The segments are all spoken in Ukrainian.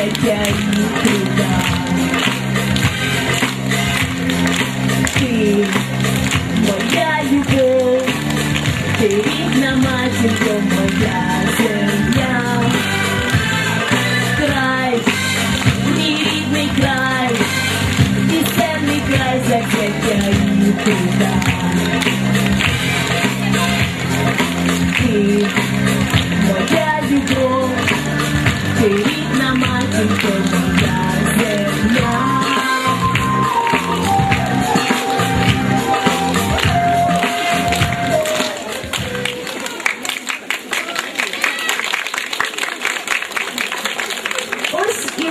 життя нікуди. Ти моя любов, ти рідна матінко, моя земля. Край, мій рідний край, пісенний край закриття нікуди. Ти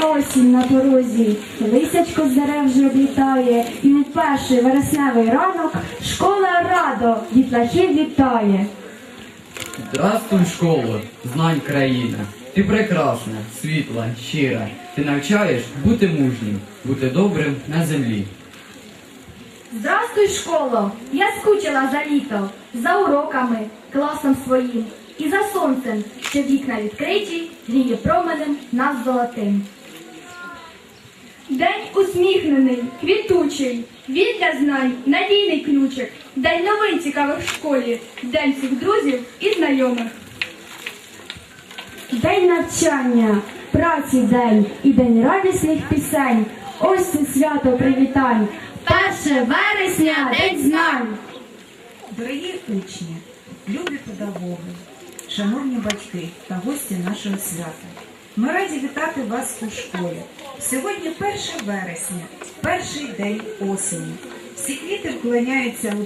Ось осінь на порозі, лисячко з дерев вже облітає, і у перший вересневий ранок школа радо дітлахів вітає. Здравствуй, школа, знань країна. Ти прекрасна, світла, щира. Ти навчаєш бути мужнім, бути добрим на землі. Здрастуй, школо! Я скучила за літо, за уроками, класом своїм і за сонцем, що вікна відкриті, гріє променем нас золотим. День усміхнений, квітучий, він для знань надійний ключик, день новин цікавих в школі, день всіх друзів і знайомих. День навчання, праці день і день радісних пісень. Ось це свято привітань. Перше вересня, день знань. Дорогі учні, любі педагоги, шановні батьки та гості нашого свята. Ми раді вітати вас у школі. Сьогодні 1 вересня, перший день осені. Всі квіти вклоняються у